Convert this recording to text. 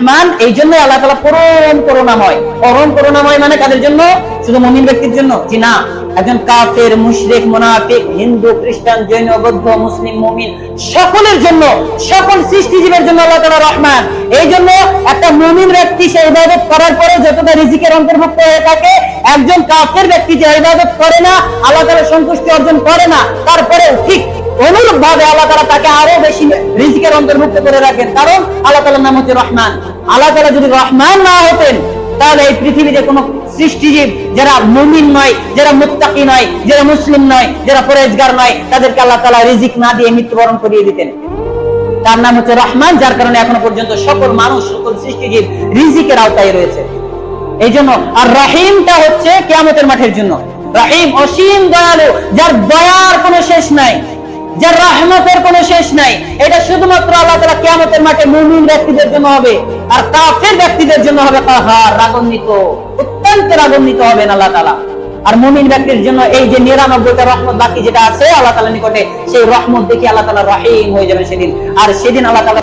রহমান এই জন্য আল্লাহ তালা পরম করুণাময়। পরম করুণাময় মানে কাদের জন্য? শুধু মমিন ব্যক্তির জন্য? জি না। একজন কাফের, মুশরিক, মুনাফিক, হিন্দু, খ্রিস্টান, জৈন, বৌদ্ধ, মুসলিম, মুমিন, সকলের জন্য, সকল সৃষ্টিজীবের জন্য আল্লাহ তালা রহমান। এই জন্য একটা মুমিন ব্যক্তি সে ইবাদত করার পরে যতটা রিজিকের অন্তর্ভুক্ত হয়ে থাকে, একজন কাফের ব্যক্তি যে ইবাদত করে না, আল্লাহ তালা সন্তুষ্টি অর্জন করে না তারপরে ঠিক অনুরূপ ভাবে আল্লাহ তালা তাকে আরও বেশি রিজিকের অন্তর্ভুক্ত করে রাখেন। কারণ আল্লাহ তালার নাম হচ্ছে রহমান। আল্লাহ তালা যদি রহমান না হতেন, তাহলে এই পৃথিবীতে কোনো সৃষ্টিজীব যারা মুমিন নয়, যারা মুত্তাকি নয়, যারা মুসলিম নয়, যারা পরেজগার নয়, তাদেরকে আল্লাহ তালা রিজিক না দিয়ে মৃত্যুবরণ করিয়ে দিতেন। তার নাম হচ্ছে রহমান, যার কারণে এখনও পর্যন্ত সকল মানুষ, সকল সৃষ্টিজীব রিজিকের আওতায় রয়েছে। এই জন্য আর রাহিমটা হচ্ছে কেয়ামতের মাঠের জন্য। রাহিম অসীম দয়ালু, যার দয়ার কোনো শেষ নাই। যার রহমতের কোনো শেষ নাই, এটা শুধুমাত্র আল্লাহ তালা কেয়ামতের মাঠে মুমিন ব্যক্তিদের জন্য হবে, আর কাফের ব্যক্তিদের জন্য হবে কাহার? রাগান্বিত, অত্যন্ত রাগান্বিত হবেন আল্লাহ তালা আর মুমিন ব্যক্তির জন্য এই যে নিরানব্বইটা রহমত বাকি যেটা আছে, আল্লাহ তালা নিকটে সেই রহমত দেখে আল্লাহ তালা রাহিম হয়ে যাবে সেদিন। আর সেদিন আল্লাহ তালা